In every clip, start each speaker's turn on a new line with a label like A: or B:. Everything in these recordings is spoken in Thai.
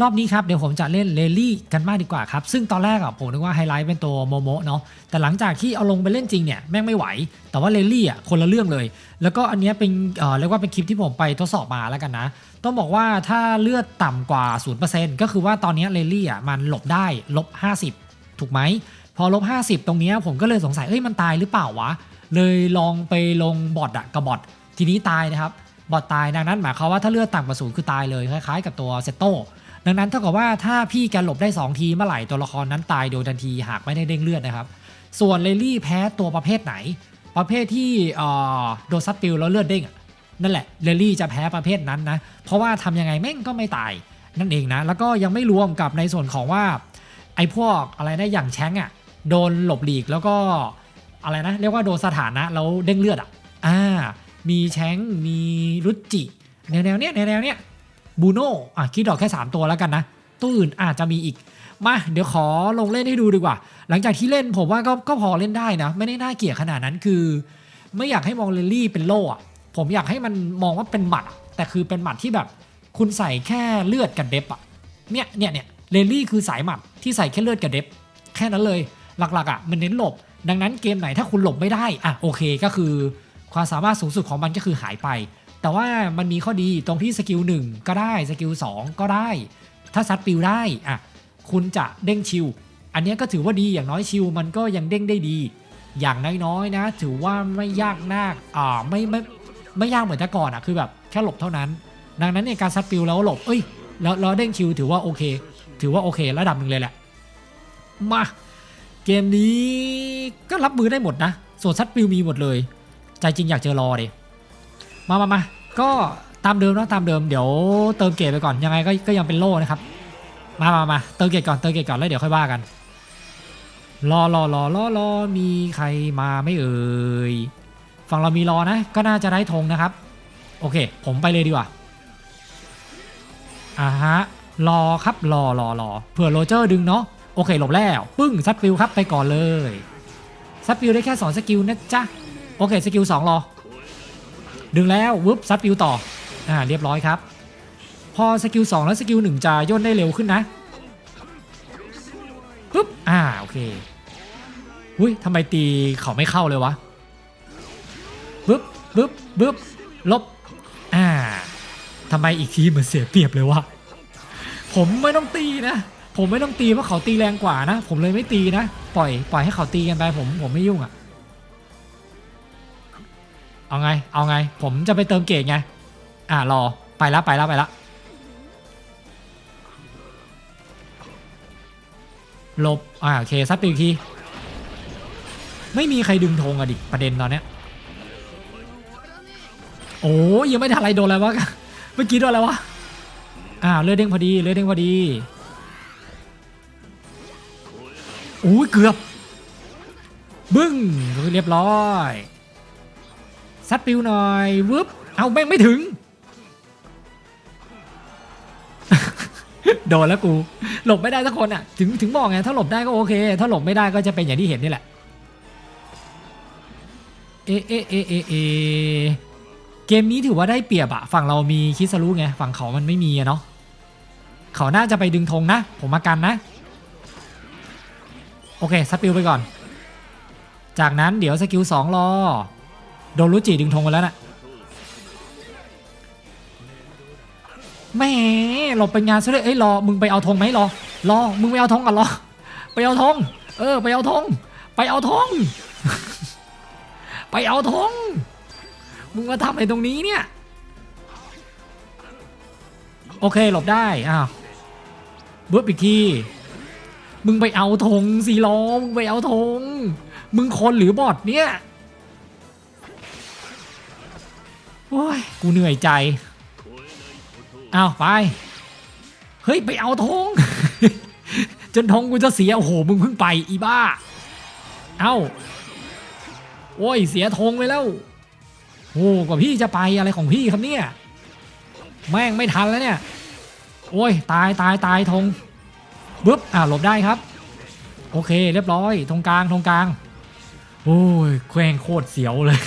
A: รอบนี้ครับเดี๋ยวผมจะเล่นเลลี่กันมากดีกว่าครับ ซึ่งตอนแรกอะผมนึกว่าไฮไลท์เป็นตัวโมโมะเนาะแต่หลังจากที่เอาลงไปเล่นจริงเนี่ยแม่งไม่ไหว แต่ว่าเลลี่อะคนละเรื่องเลย แล้วก็อันนี้เป็นเอ่อเรียกว่าเป็นคลิปที่ผมไปทดสอบมาแล้วกันนะ ต้องบอกว่าถ้าเลือดต่ำกว่า 0%ก็คือว่าตอนนี้เลลี่อะมันหลบได้ลบ50 ถูกไหมพอลบ50 ตรงนี้ผมก็เลยสงสัยเอ้ยมันตายหรือเปล่าวะเลยลองไปลงบอทอะกับบอททีนี้ตายนะครับบอทตายดังนั้นหมายความว่าถ้าเลือดต่ำกว่าศูนย์คือตายเลยคล้ายๆ กับตัวเซตโต ดังนั้นเท่ากับว่าถ้าพี่แกหลบได้ 2 ทีเมื่อไหร่ตัวละครนั้นตายโดยทันทีหากไม่ได้เด้งเลือดนะครับ ส่วนเลลี่แพ้ตัวประเภทไหน ประเภทที่โดนซัดปิวแล้วเลือดเด้งนั่นแหละเลลี่จะแพ้ประเภทนั้นนะ เพราะว่าทำยังไงแม่งก็ไม่ตายนั่นเองนะ แล้วก็ยังไม่รวมกับในส่วนของว่าไอ้พวกอะไรนะอย่างแชงอะโดนหลบหลีกแล้วก็อะไรนะเรียกว่าโดนสถานะแล้วเด้งเลือดอะอ่ามีแชงมีรุจิแนวแนวเนี้ยแนวแนวเนี้ย บูโน่อะคิดดอกแค่ 3 ตัวแล้วกันนะตัวอื่นอาจจะมีอีกมาเดี๋ยวขอลงเล่นให้ดูดีกว่า หลังจากที่เล่นผมว่าก็ก็พอเล่นได้นะ ไม่ได้น่าเกลียดขนาดนั้นคือ ไม่อยากให้มองเลลี่เป็นโล่อะผมอยากให้มันมองว่าเป็นหมัด แต่คือเป็นหมัดที่แบบ คุณใส่แค่เลือดกับเดฟอะเนี่ยเนี่ยเนี่ยเลลี่คือสายหมัดที่ใส่แค่เลือดกับเดฟแค่นั้นเลยหลักๆอะมันเน้นหลบ ดังนั้นเกมไหนถ้าคุณหลบไม่ได้อะโอเคก็คือ ความสามารถสูงสุดของมันก็คือหายไป แต่ว่ามันมีข้อดีตรงที่สกิล1ก็ได้สกิล2ก็ได้ ถ้าซัดปิวได้อะคุณจะเด้งชิวอันนี้ก็ถือว่าดีอย่างน้อยชิวมันก็ยังเด้งได้ดี อย่างน้อยๆนะ ถือว่าไม่ยากมากอ่าไม่ไม่ไม่ยากเหมือนแต่ก่อนอะคือแบบแค่หลบเท่านั้น ดังนั้นในยการซัดปิวแล้วหลบเอ้ยแล้วแล้วเด้งชิวถือว่าโอเค ถือว่าโอเค ระดับหนึ่งเลยแหละมาเกมนี้ก็รับมือได้หมดนะ ส่วนซัดปิวมีหมดเลย ใจจริงอยากเจอรอดิ มามามาก็ตามเดิมเนะตามเดิมเดี๋ยวเติมเกรดไปก่อนยังไงก็ก็ยังเป็นโล่นะครับ มามามาเติมเกรดก่อนเติมเกรดก่อนแล้วเดี๋ยวค่อยว่ากันรอรอรอรอรอมีใครมาไม่เอ่ยฝั่งเรามีรอนะ ก็น่าจะได้ธงนะครับ โอเค ผมไปเลยดีกว่าอ่าฮะรอครับรอรอรอเผื่อโรเจอร์ดึงเนาะโอเคหลบแล้ว ปึ้งซัดฟิวครับไปก่อนเลยซัดฟิวได้แค่2สกิลนะจ๊ะโอเคสกิล2รอ ดึงแล้ววึบซัดฟิวต่ออ่าเรียบร้อยครับ พอสกิล2แล้วสกิล1จะย่นได้เร็วขึ้นนะปึ๊บอ่าโอเคอุ้ยทำไมตีเขาไม่เข้าเลยวะปึ๊บปึ๊บปึ๊บลบอ่าทำไมอีกทีเหมือนเสียเปรียบเลยวะผมไม่ต้องตีนะ ผมไม่ต้องตีเพราะเขาตีแรงกว่านะ ผมเลยไม่ตีนะ ปล่อยปล่อยให้เขาตีกันไปผมผมไม่ยุ่งอะ เอาไง เอาไง ผมจะไปเติมเกจไง อ่ารอ ไปแล้วไปแล้วไปแล้วหลบ อ่าโอเค ซัดไปอีกที ไม่มีใครดึงธงอะดิ ประเด็นตอนเนี้ย โอ้ยยังไม่ทันอะไรโดนอะไรวะ เมื่อกี้โดนอะไรวะ อ่าเลือดเด้งพอดี เลือดเด้งพอดีโอ้ยเกือบ บึ้ง เรียบร้อย ซัดปิวหน่อยวึบเอาแม่งไม่ถึง โดนแล้วกู หลบไม่ได้สักคนอะ ถึงถึงบอกไงถ้าหลบได้ก็โอเค ถ้าหลบไม่ได้ก็จะเป็นอย่างที่เห็นนี่แหละ เอเอเอเอเอเกมนี้ถือว่าได้เปรียบอะฝั่งเรามีคิสรู้ไงฝั่งเขามันไม่มีอะเนาะเขาน่าจะไปดึงธงนะ ผมมากันนะ โอเคซัดปิวไปก่อน จากนั้นเดี๋ยวสกิลสองรอ โดนรุจิดึงธงไปแล้วน่ะแหม่หลบไปงานซะเลยเอ้ยรอมึงไปเอาธงไหมรอรอมึงไปเอาธงก่อนรอไปเอาธงเออ ไปเอาธงไปเอาธงไปเอาธงมึงมาทำอะไรตรงนี้เนี่ย โอเคหลบได้อ้าวเบิร์บอีกทีมึงไปเอาธงสีล้อมึงไปเอาธงมึงคนหรือบอดเนี่ย โอ้ยกูเหนื่อยใจ เอาไป เฮ้ย ไปเอาธง จนธงกูจะเสีย โอ้โห มึงเพิ่งไปอีบ้า เอาโอ้ย เสียธงไปแล้วโอ้กว่าพี่จะไปอะไรของพี่ครับเนี่ย แม่งไม่ทันแล้วเนี่ย โอ้ย ตายตายตายธงบึ๊บ อ่าหลบได้ครับ โอเค เรียบร้อยธงกลางธงกลาง โอ้ยแควงโคตรเสียวเลย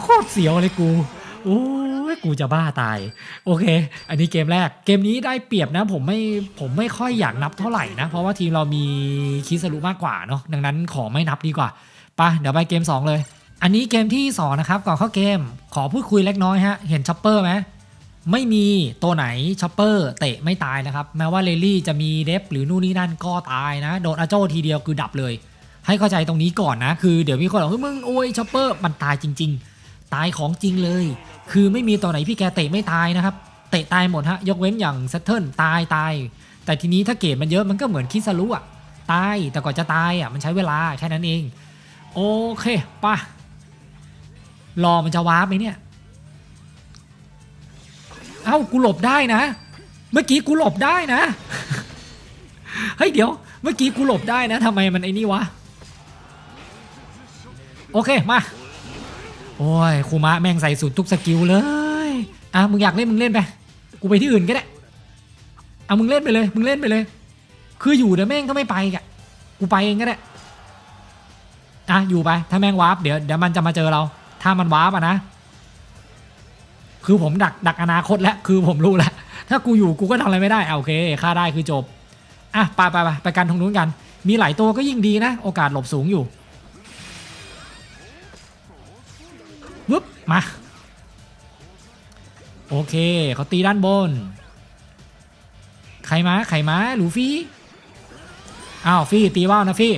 A: โคตรเสียวเลยกู โอ้ยกูจะบ้าตาย โอเค อันนี้เกมแรก เกมนี้ได้เปรียบนะผมไม่ผมไม่ค่อยอยากนับเท่าไหร่นะ เพราะว่าทีมเรามีคิสรุมากกว่าเนาะดังนั้นขอไม่นับดีกว่าไปะเดี๋ยวไปเกม 2 เลย อันนี้เกมที่ 2 นะครับ ก่อนเข้าเกม ขอพูดคุยเล็กน้อยฮะ เห็นช็อปเปอร์ไหมไม่มีตัวไหนช็อปเปอร์เตะไม่ตายนะครับ แม้ว่าเลลี่จะมีเดฟหรือนู่นนี่นั่นก็ตายนะ โดนอาโจทีเดียวคือดับเลย ให้เข้าใจตรงนี้ก่อนนะ คือเดี๋ยวมีคนบอกเฮ้ยมึงโอ้ยช็อปเปอร์มันตายจริง ๆ ตายของจริงเลย คือไม่มีตัวไหนพี่แกเตะไม่ตายนะครับ เตะตายหมดฮะ ยกเว้นอย่างเซตเทิลตายตาย แต่ทีนี้ถ้าเกรดมันเยอะมันก็เหมือนคิสรุอะตาย แต่ก่อนจะตายอะมันใช้เวลาแค่นั้นเอง โอเคป่ะ รอมันจะวาร์ปไหมเนี่ย เอ้า กูหลบได้นะ เมื่อกี้กูหลบได้นะ เฮ้ยเดี๋ยว เมื่อกี้กูหลบได้นะทำไมมันไอ้นี่วะ โอเคมา โอ้ยคูมะแม่งใส่สุดทุกสกิลเลย อะมึงอยากเล่นมึงเล่นไป กูไปที่อื่นก็ได้ เอามึงเล่นไปเลย มึงเล่นไปเลย คืออยู่เดี๋ยวแม่งก็ไม่ไปกะกูไปเองก็ได้ อะอยู่ไป ถ้าแม่งวาร์ปเดี๋ยวเดี๋ยวมันจะมาเจอเรา ถ้ามันวาร์ปอะนะ คือผมดักดักอนาคตแล้ว คือผมรู้แล้ว ถ้ากูอยู่กูก็ทำอะไรไม่ได้อะโอเคค่าได้คือจบ อะไปไปไปไปกันทางนู้นกัน มีหลายตัวก็ยิ่งดีนะ โอกาสหลบสูงอยู่ มา โอเคเขาตีด้านบน ใครมาใครมาหลูฟี่อ้าวฟี่ตีว่าวนะฟี่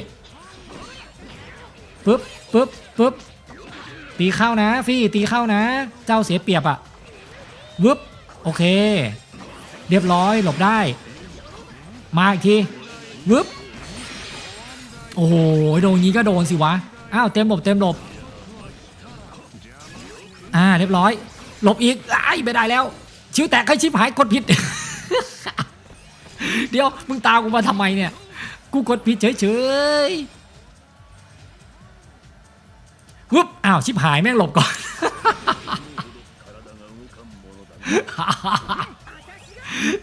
A: ปึ๊บปึ๊บปึ๊บตีเข้านะ ฟี่ตีเข้านะ เจ้าเสียเปรียบอะวึบโอเค เรียบร้อยหลบได้ มาอีกทีวึบโอ้โหโดนงี้ก็โดนสิวะ อ้าวเต็มหลบเต็มหลบ อ่าเรียบร้อย หลบอีกไอ้ไม่ได้แล้ว ชิวแตกใครชิบหายกดผิด เดี๋ยวมึงตามกูมาทำไมเนี่ย กูกดผิดเฉยๆวุ๊บอ้าวชิบหายแม่งหลบก่อน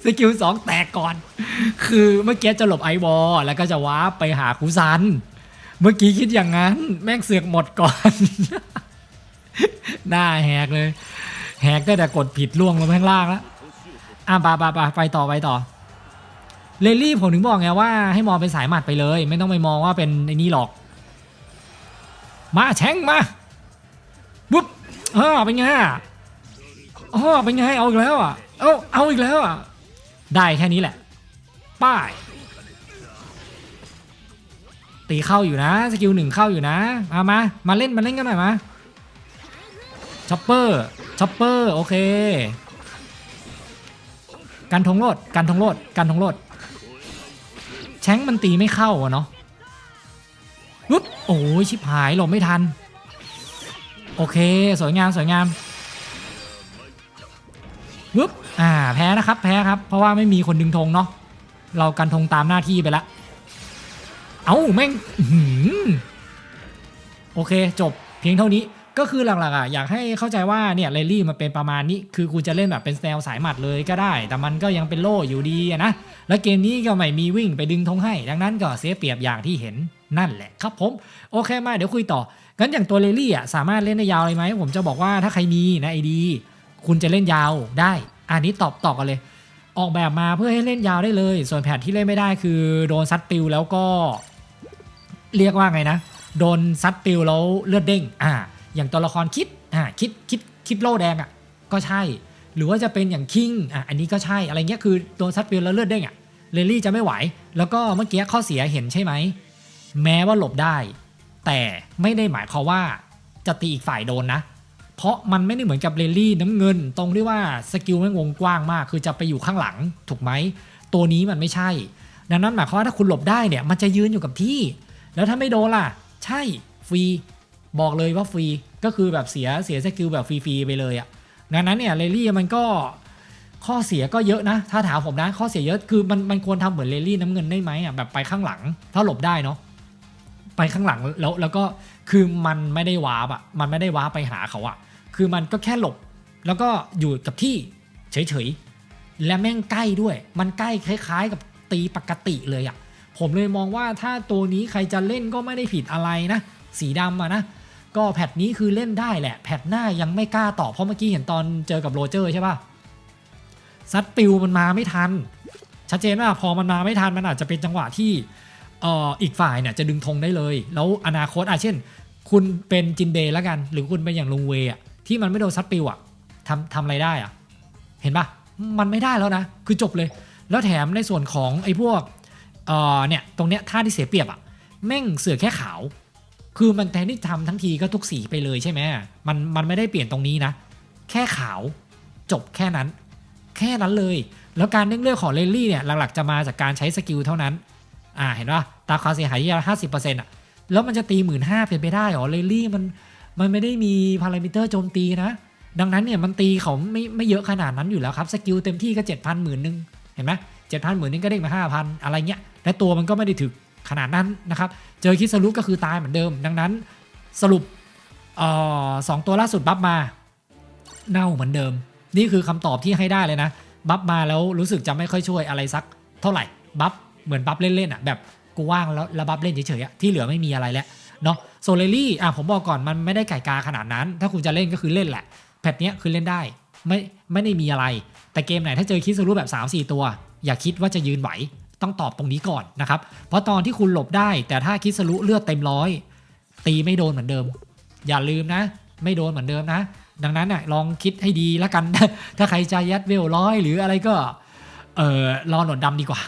A: สกิลสองแตกก่อน คือเมื่อกี้จะหลบไอวอลแล้วก็จะว้าไปหาคูซัน เมื่อกี้คิดอย่างนั้น แม่งเสือกหมดก่อน หน้าแหกเลย แหกได้แต่กดผิดล่วงลงข้างล่างแล้วอะไปไปไปไปต่อไปต่อเลลี่ผมถึงบอกไงว่าให้มองเป็นสายหมัดไปเลย ไม่ต้องไปมองว่าเป็นไอ้นี่หรอก มาแช่งมาปุ๊บอ่าเป็นไงอะอ๋อเป็นไงเอาอีกแล้วอะเอาเอาอีกแล้วอะได้แค่นี้แหละ ป้าย ตีเข้าอยู่นะ สกิลหนึ่งเข้าอยู่นะ มามามาเล่นมาเล่นกันหน่อยมา ช็อปเปอร์ช็อปเปอร์โอเค การทงโลดการทงโลดการทงโลดแชงมันตีไม่เข้าอะเนาะปุ๊บโอ้ยชิบหายหลบไม่ทัน โอเค สวยงามสวยงามปุ๊บอ่าแพ้นะครับแพ้ครับ เพราะว่าไม่มีคนดึงธงเนาะเรากันธงตามหน้าที่ไปละ เอ้าแม่งโอเคจบเพียงเท่านี้ ก็คือหลักๆอะอยากให้เข้าใจว่าเนี่ยเรลลี่มันเป็นประมาณนี้ คือคุณจะเล่นแบบเป็นแนวสายหมัดเลยก็ได้ แต่มันก็ยังเป็นโล่อยู่ดีนะ แล้วเกมนี้ก็ไม่มีวิ่งไปดึงธงให้ ดังนั้นก็เสียเปรียบอย่างที่เห็นนั่นแหละครับผม โอเคมาเดี๋ยวคุยต่อ งั้นอย่างตัวเรลลี่อะสามารถเล่นได้ยาวเลยไหม ผมจะบอกว่าถ้าใครมีนะไอดี คุณจะเล่นยาวได้ อันนี้ตอบตอบกันเลย ออกแบบมาเพื่อให้เล่นยาวได้เลย ส่วนแผนที่เล่นไม่ได้คือโดนซัดปิวแล้วก็ เรียกว่าไงนะ โดนซัดปิวแล้วเลือดเด้ง อ่า อย่างตัวละครคิดอ่าคิดคิดคิดโล่แดงอะก็ใช่ หรือว่าจะเป็นอย่างคิงอะอันนี้ก็ใช่อะไรเงี้ยคือโดนซัดเปิวแล้วเลือดเด้งอะเรลลี่จะไม่ไหว แล้วก็เมื่อกี้ข้อเสียเห็นใช่ไหมแม้ว่าหลบได้ แต่ไม่ได้หมายความว่าจะตีอีกฝ่ายโดนนะ เพราะมันไม่ได้เหมือนกับเรลลี่น้ำเงิน ตรงที่ว่าสกิลแม่งวงกว้างมาก คือจะไปอยู่ข้างหลังถูกไหมตัวนี้มันไม่ใช่ ดังนั้นหมายความว่าถ้าคุณหลบได้เนี่ยมันจะยืนอยู่กับที่ แล้วถ้าไม่โดนล่ะ ใช่ฟรี บอกเลยว่าฟรีก็คือแบบเสียเสียสกิลแบบฟรีๆไปเลยอะ่ะดังนั้นเนี่ยเรลลี่มันก็ข้อเสียก็เยอะนะ ถ้าถามผมนะข้อเสียเยอะคือมันมันควรทำเหมือนเรลลี่น้ำเงินได้ไหมอะแบบไปข้างหลัง ถ้าหลบได้เนาะไปข้างหลังแล้วแล้วก็คือมันไม่ได้วาร์ปอะมันไม่ได้วาร์ปไปหาเขาอะ คือมันก็แค่หลบ แล้วก็อยู่กับที่เฉยๆและแม่งใกล้ด้วย มันใกล้คล้าย ๆ กับตีปกติเลยอะผมเลยมองว่าถ้าตัวนี้ใครจะเล่นก็ไม่ได้ผิดอะไรนะ สีดำอะนะ ก็แพทนี้คือเล่นได้แหละ แพทหน้ายังไม่กล้าตอบเพราะเมื่อกี้เห็นตอนเจอกับโรเจอร์ใช่ป่ะซัดปิวมันมาไม่ทัน ชัดเจนว่าพอมันมาไม่ทันมันอาจจะเป็นจังหวะที่เอ่ออีกฝ่ายเนี่ยจะดึงธงได้เลย แล้วอนาคตอะเช่น คุณเป็นจินเดย์แล้วกัน หรือคุณเป็นอย่างลุงเวอะที่มันไม่โดนซัดปิวอะทำทำอะไรได้อะเห็นปะมันไม่ได้แล้วนะ คือจบเลย แล้วแถมในส่วนของไอ้พวกเอ่อเนี่ยตรงเนี้ยท่าที่เสียเปรียบอะแม่งเสือแค่ขาว คือมันแทนที่ทำทั้งทีก็ทุกสีไปเลยใช่ไหมมันมันไม่ได้เปลี่ยนตรงนี้นะ แค่ขาวจบแค่นั้น แค่นั้นเลย แล้วการเด้งเลือดของเลนลี่เนี่ยหลักๆจะมาจากการใช้สกิลเท่านั้น อ่าเห็นป่ะตาความเสียหายที่ห้าสิบเปอร์เซ็นต์อะแล้วมันจะตีหมื่นห้าเป็นไปได้หรอเลนลี่มันมันไม่ได้มีพารามิเตอร์โจมตีนะ ดังนั้นเนี่ยมันตีเขาไม่ไม่เยอะขนาดนั้นอยู่แล้วครับสกิลเต็มที่ก็เจ็ดพันหมื่นหนึ่งเห็นไหมเจ็ดพันหมื่นนึงก็เด้งมาห้าพันอะไรเงี้ยและตัวมันก็ไม่ได้ถึก ขนาดนั้นนะครับเจอคิสรุก็คือตายเหมือนเดิม ดังนั้นสรุปออสองตัวล่าสุดบัฟมา เน่าเหมือนเดิม นี่คือคำตอบที่ให้ได้เลยนะ บัฟมาแล้วรู้สึกจะไม่ค่อยช่วยอะไรสัก เท่าไหร่บัฟเหมือนบัฟเล่นๆอะแบบกูว่างแล้วแล้วบัฟเล่นเฉยๆที่เหลือไม่มีอะไรแล้วเนาะโซเลลี่อะผมบอกก่อนมันไม่ได้ไก่กาขนาดนั้น ถ้าคุณจะเล่นก็คือเล่นแหละแพทเนี้ยคือเล่นได้ไม่ไม่ได้มีอะไร แต่เกมไหนถ้าเจอคิสรูแบบ 3 4 ตัว อย่าคิดว่าจะยืนไหว ต้องตอบตรงนี้ก่อนนะครับ เพราะตอนที่คุณหลบได้ แต่ถ้าคิสรุเลือดเต็มร้อยตีไม่โดนเหมือนเดิม อย่าลืมนะ ไม่โดนเหมือนเดิมนะ ดังนั้นน่ะลองคิดให้ดีแล้วกัน ถ้าใครจะยัดเวลร้อยหรืออะไรก็เออรอหนวดดำดีกว่า